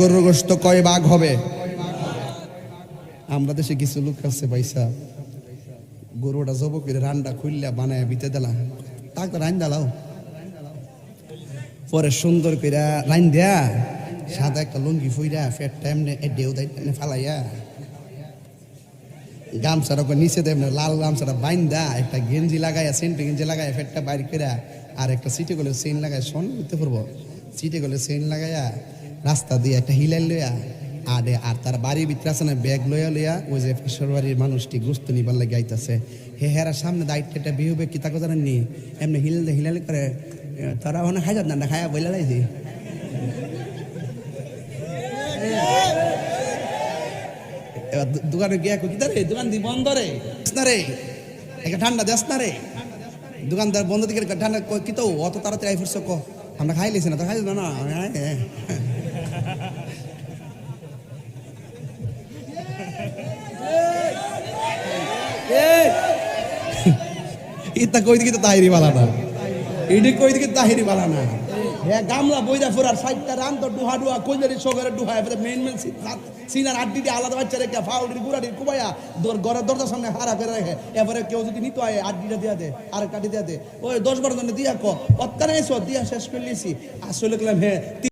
গরুর গোস্ত কয় ভাগ হবে? আমরা দেশে কিছু লোক আছে পয়সা গরুটা জব করে রান্না খুললা, বানায় বিতে দিলা। তাকে রান দালাও। পরে সুন্দর করে রান দেয়া, সাদা একটা লুঙ্গি ফুইরা ফের টাইম ডেউ দেয় ফালাইয়া। গামছাটা ওকে নিচে দেয় লাল গামছাটা বাইন্দা একটা গেঞ্জি লাগাইয়া, সেন্টে গেঞ্জি লাগাইয়া ফেরটা বাইর করে আর একটা সিটে গলে সেন লাগায় শোন করতে পারব? সিটে গলে সেন লাগাইয়া রাস্তা দিয়ে একটা হিলাই লইয়া আডে আর তার বাড়ির ভিতরে আছে না, ব্যাগ লইয়া লইয়া ওই যে ফেসর বাড়ির মানুষটি গুস্ত নিবার লাগে আইতাছে। হে হেরা সামনে দায়িত্ব একটা বিহু কি তাকে জানেন নি এমনি হিল হিলাল করে তারা ওখানে যান না খায়া বইলা লাইছি। দোকানে গিয়ে কিতা রে, দোকান দি বন্ধ রে? রে ঠান্ডা দেস না রে। দোকানদার বন্ধ দিকে ঠান্ডা কই কিতো অত তাড়াতাড়ি আই ক, আমরা খাই লিছি না তো খাই না? না ইতা কই দিকে তাহিরি বালা না? ইডি কই দিকে তাহিরি বালা না? হ্যাঁ গামলা বইরা ফুরার সাইডটা রান তো ডুহা ডুহা, কইলেরি সগরে ডুহা, এবারে মেইন মেইন সিনার আড্ডি দিয়ে আলাদা বাচ্চা রেখে ফাউডি গুড়াডি কুবাইয়া দোর ঘরের দরজার সামনে হারা করে রাখে এবারে কেউ যদি নিতে হয় আড্ডিটা দিয়া দে আর কাটি দিয়া দে। ওই দশ বারো জনে দিয়া ক অত্যানে এসো দিয়া শেষ করে আসলে হ্যাঁ